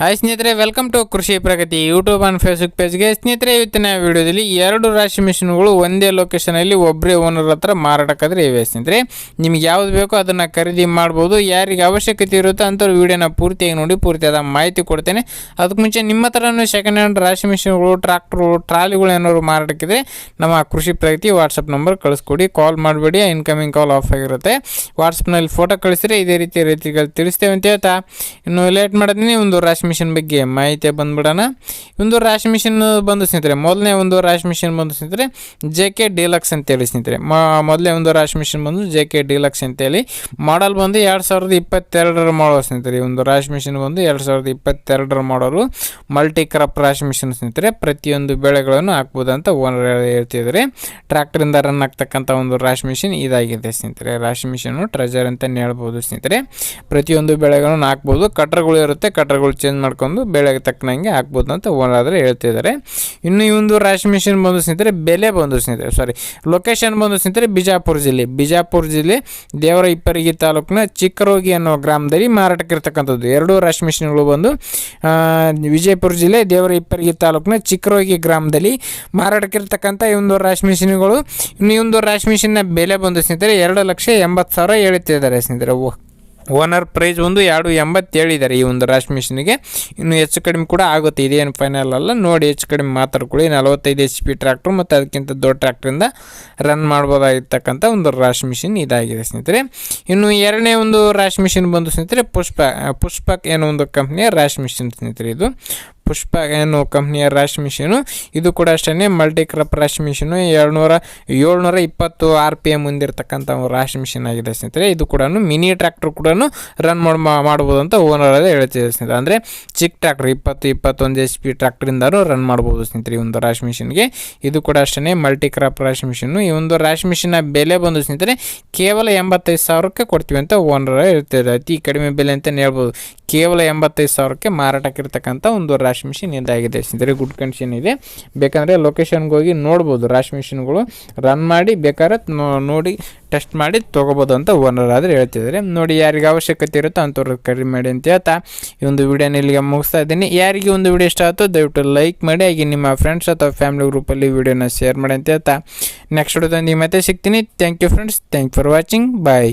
Hi ಸ್ನೇಹಿತರೆ welcome to Krishi Pragati YouTube and Facebook ಪೇಜ್ಗೆ ಸ್ನೇಹಿತರೆ, ಇವತ್ತಿನ ವಿಡಿಯೋದಲ್ಲಿ ಎರಡು ರಾಶಿ ಮಿಷಿನ್ಗಳು ಒಂದೇ ಲೊಕೇಶನಲ್ಲಿ ಒಬ್ಬರೇ ಓನರ್ ಹತ್ರ ಮಾರಾಟಕ್ಕಾದ್ರೆ ಇವೆ ಸ್ನೇಹಿತರೆ. ನಿಮ್ಗೆ ಯಾವ್ದು ಬೇಕೋ ಅದನ್ನು ಖರೀದಿ ಮಾಡ್ಬೋದು, ಯಾರಿಗೆ ಅವಶ್ಯಕತೆ ಇರುತ್ತೋ ಅಂಥವ್ರು ವಿಡಿಯೋನ ಪೂರ್ತಿಯಾಗಿ ನೋಡಿ, ಪೂರ್ತಿಯಾದ ಮಾಹಿತಿ ಕೊಡ್ತೇನೆ. ಅದಕ್ಕೆ ಮುಂಚೆ ನಿಮ್ಮ ಹತ್ರನೂ ಸೆಕೆಂಡ್ ಹ್ಯಾಂಡ್ ರಾಶಿ ಮಿಷಿನ್ಗಳು ಟ್ರಾಕ್ಟ್ರು ಟ್ರಾಲಿಗಳು ಏನಾದ್ರು ಮಾರಾಟಕ್ಕಿದ್ರೆ ನಮ್ಮ ಕೃಷಿ ಪ್ರಗತಿ ವಾಟ್ಸಪ್ ನಂಬರ್ ಕಳಿಸ್ಕೊಡಿ. ಕಾಲ್ ಮಾಡಬೇಡಿ ಇನ್ಕಮಿಂಗ್ ಕಾಲ್ ಆಫ್ ಆಗಿರುತ್ತೆ. ವಾಟ್ಸಪ್ನಲ್ಲಿ ಫೋಟೋ ಕಳಿಸಿದ್ರೆ ಇದೇ ರೀತಿ ರೀತಿಗಳು ತಿಳಿಸ್ತೇವೆ ಅಂತ ಹೇಳ್ತಾ. ಇನ್ನು ಲೇಟ್ ಮಾಡ್ತೀನಿ ಒಂದು ರಾಶಿ ಮಿಷಿನ್ ಬಗ್ಗೆ ಮಾಹಿತಿ ಬಂದ್ಬಿಡೋಣ. ಒಂದು ರಾಶಿ ಮಿಷನ್ ಬಂದು ಸ್ನೇಹಿತರೆ, ಮೊದಲನೇ ಒಂದು ರಾಶಿ ಮಿಷನ್ ಬಂದು ಸ್ನೇಹಿತರೆ ಜೆ ಕೆ ಡಿಲಕ್ಸ್ ಅಂತೇಳಿ ಸ್ನೇಹಿತರೆ. ಮೊದಲೇ ಒಂದು ರಾಶಿ ಮಿಷನ್ ಬಂದು ಜೆ ಕೆ ಡಿಲಕ್ಸ್ ಅಂತೇಳಿ. ಮಾಡಲ್ ಬಂದು ಎರಡು ಸಾವಿರದ ಇಪ್ಪತ್ತೆರಡರ ಮಾಡೋರು ಸ್ನೇಹಿತರೆ. ಒಂದು ರಾಶಿ ಮಿಷನ್ ಬಂದು ಎರಡು ಸಾವಿರದ ಇಪ್ಪತ್ತೆರಡರ ಮಾಡೋರು ಮಲ್ಟಿ ಕ್ರಾಪ್ ರಾಶಿ ಮಿಷನ್ ಸ್ನೇಹಿತರೆ. ಪ್ರತಿಯೊಂದು ಬೆಳೆಗಳನ್ನು ಹಾಕ್ಬೋದು ಅಂತ ಓನರ್ ಹೇಳ್ತಿದ್ದಾರೆ. ಟ್ರ್ಯಾಕ್ಟರಿಂದ ರನ್ ಆಗ್ತಕ್ಕಂಥ ಒಂದು ರಾಶಿ ಮಿಷಿನ್ ಇದಾಗಿದೆ ಸ್ನೇಹಿತರೆ. ರಾಶಿ ಮಿಷನ್ ಟ್ರೆಜರ್ ಅಂತಲೇ ಹೇಳ್ಬೋದು ಸ್ನೇಹಿತರೆ. ಪ್ರತಿಯೊಂದು ಬೆಳೆಗಳನ್ನು ಹಾಕ್ಬೋದು. ಕಟ್ರಗಳು ಇರುತ್ತೆ. ಕಟ್ರಗಳು ಚೇಂಜ್ ಮಾಡ್ಕೊಂಡು ಬೆಳೆಗೆ ತಕ್ಕನಂಗೆ ಹಾಕ್ಬೋದು ಅಂತ ಓನರ್ ಆದರೆ ಹೇಳ್ತಿದ್ದಾರೆ. ಇನ್ನು ಈ ಒಂದು ರಾಶಿ ಮಿಷಿನ್ ಬಂದು ಸ್ನೇಹಿತರೆ, ಬೆಲೆ ಬಂದು ಸ್ನೇಹಿತರೆ ಸಾರಿ ಲೊಕೇಶನ್ ಬಂದು ಸ್ನೇಹಿತರೆ, ಬಿಜಾಪುರ ಜಿಲ್ಲೆ. ಬಿಜಾಪುರ ಜಿಲ್ಲೆ ದೇವರ ಇಪ್ಪರಿಗೆ ತಾಲೂಕಿನ ಚಿಕ್ಕರೋಗಿ ಅನ್ನೋ ಗ್ರಾಮದಲ್ಲಿ ಮಾರಾಟಕ್ಕಿರ್ತಕ್ಕಂಥದ್ದು. ಎರಡೂ ರಾಶಿ ಮಿಷಿನ್ಗಳು ಬಂದು ವಿಜಯಪುರ ಜಿಲ್ಲೆ ದೇವರ ಇಪ್ಪರಿಗೆ ತಾಲೂಕಿನ ಚಿಕ್ಕರೋಗಿ ಗ್ರಾಮದಲ್ಲಿ ಮಾರಾಟಕ್ಕಿರ್ತಕ್ಕಂಥ ಈ ಒಂದು ರಾಶಿ ಮಿಷಿನ್ಗಳು. ಇನ್ನು ಈ ಒಂದು ರಾಶಿ ಮಿಷಿನ್ನ ಬೆಲೆ ಬಂದು ಸ್ನೇಹಿತರೆ, ಎರಡು ಲಕ್ಷ ಎಂಬತ್ತು ಸಾವಿರ ಹೇಳ್ತಿದ್ದಾರೆ ಸ್ನೇಹಿತರೆ. ಓನರ್ ಪ್ರೈಸ್ ಒಂದು ಎರಡು ಎಂಬತ್ತೇಳಿದ್ದಾರೆ ಈ ಒಂದು ರಾಶಿ ಮಿಷಿನಿಗೆ ಇನ್ನು ಹೆಚ್ಚು ಕಡಿಮೆ ಕೂಡ ಆಗುತ್ತೆ. ಇದೇನು ಫೈನಲ್ ಅಲ್ಲ. ನೋಡಿ ಹೆಚ್ಚು ಕಡಿಮೆ ಮಾತಾಡ್ಕೊಳ್ಳಿ ನಲವತ್ತೈದು ಎಚ್ ಪಿ ಟ್ರ್ಯಾಕ್ಟ್ರು ಮತ್ತು ಅದಕ್ಕಿಂತ ದೊಡ್ಡ ಟ್ರ್ಯಾಕ್ಟ್ರಿಂದ ರನ್ ಮಾಡ್ಬೋದಾಗಿರ್ತಕ್ಕಂಥ ಒಂದು ರಾಶಿ ಮಿಷಿನ್ ಇದಾಗಿದೆ ಸ್ನೇಹಿತರೆ. ಇನ್ನು ಎರಡನೇ ಒಂದು ರಾಶಿ ಮಿಷಿನ್ ಬಂದು ಸ್ನೇಹಿತರೆ, ಪುಷ್ಪ, ಪುಷ್ಪಕ್ ಏನೋ ಒಂದು ಕಂಪ್ನಿಯ ರಾಶಿ ಮಿಷಿನ್ ಸ್ನೇಹಿತರೆ ಇದು. ಪುಷ್ಪ ಏನು ಕಂಪ್ನಿಯ ರಾಶಿ ಮಿಷಿನು? ಇದು ಕೂಡ ಅಷ್ಟೇ ಮಲ್ಟಿ ಕ್ರಾಪ್ ರಾಶಿ ಮಿಷಿನು. ಏಳ್ನೂರ ಏಳ್ನೂರ ಇಪ್ಪತ್ತು ಆರ್ ಪಿ ಎಂ ಹೊಂದಿರತಕ್ಕಂಥ ಒಂದು ರಾಶಿ ಮಿಷಿನ್ ಆಗಿದೆ ಸ್ನೇಹಿತರೆ. ಇದು ಕೂಡ ಮಿನಿ ಟ್ರ್ಯಾಕ್ಟರ್ ಕೂಡ ರನ್ ಮಾಡಿ ಮಾಡ್ಬೋದು ಅಂತ ಓನರ್ ಅದೇ ಹೇಳ್ತಿದೆ ಸ್ನೇಹಿತರೆ. ಅಂದರೆ ಚಿಕ್ಕ ಟ್ರ್ಯಾಕ್ಟರ್, ಇಪ್ಪತ್ತು, ಇಪ್ಪತ್ತೊಂದು ಎಚ್ ಪಿ ಟ್ರ್ಯಾಕ್ಟ್ರಿಂದನೂ ರನ್ ಮಾಡ್ಬೋದು ಸ್ನೇಹಿತರೆ ಈ ಒಂದು ರಾಶಿ ಮಿಷಿನ್ಗೆ. ಇದು ಕೂಡ ಅಷ್ಟೇ ಮಲ್ಟಿ ಕ್ರಾಪ್ ರಾಶಿ ಮಿಷಿನು. ಈ ಒಂದು ರಾಶಿ ಮಿಷಿನ ಬೆಲೆ ಬಂದು ಸ್ನೇಹಿತರೆ, ಕೇವಲ ಎಂಬತ್ತೈದು ಸಾವಿರಕ್ಕೆ ಕೊಡ್ತೀವಿ ಅಂತ ಓನರ್ ಹೇಳ್ತಿದೆ ಅತಿ ಕಡಿಮೆ ಬೆಲೆ ಅಂತಲೇ ಹೇಳ್ಬೋದು. ಕೇವಲ ಎಂಬತ್ತೈದು ಸಾವಿರಕ್ಕೆ ಮಾರಾಟಕ್ಕಿರ್ತಕ್ಕಂಥ ಒಂದು ರಾಶಿ ಮಿಷಿನ್ ಇದಾಗಿದೆ ಸ್ನೇಹಿತರೆ ಗುಡ್ ಕಂಡೀಷನ್ ಇದೆ. ಬೇಕಂದರೆ ಲೊಕೇಶನ್ಗೆ ಹೋಗಿ ನೋಡ್ಬೋದು, ರಾಶಿ ಮಿಷಿನ್ಗಳು ರನ್ ಮಾಡಿ ಬೇಕಾದ್ರೆ ನೋಡಿ ಟೆಸ್ಟ್ ಮಾಡಿ ತೊಗೋಬೋದು ಅಂತ ಓನರ್ ಆದರೆ ಹೇಳ್ತಿದ್ದಾರೆ. ನೋಡಿ, ಯಾರಿಗೆ ಅವಶ್ಯಕತೆ ಇರುತ್ತೋ ಅಂಥವ್ರು ಕರೆ ಮಾಡಿ ಅಂತ ಹೇಳ್ತಾ ಈ ಒಂದು ವಿಡಿಯೋನ ಇಲ್ಲಿಗೆ ಮುಗಿಸ್ತಾ ಇದ್ದೀನಿ. ಯಾರಿಗೆ ಒಂದು ವಿಡಿಯೋ ಇಷ್ಟ ಆಯ್ತು ದಯವಿಟ್ಟು ಲೈಕ್ ಮಾಡಿ, ಹಾಗೆ ನಿಮ್ಮ ಫ್ರೆಂಡ್ಸ್ ಅಥವಾ ಫ್ಯಾಮಿಲಿ ಗ್ರೂಪಲ್ಲಿ ವಿಡಿಯೋನ ಶೇರ್ ಮಾಡಿ ಅಂತ ಹೇಳ್ತಾ. ನೆಕ್ಸ್ಟ್ ವಿಡಿಯೋದಲ್ಲಿ ಮತ್ತೆ ಸಿಗ್ತೀನಿ. Thank you friends thank for watching bye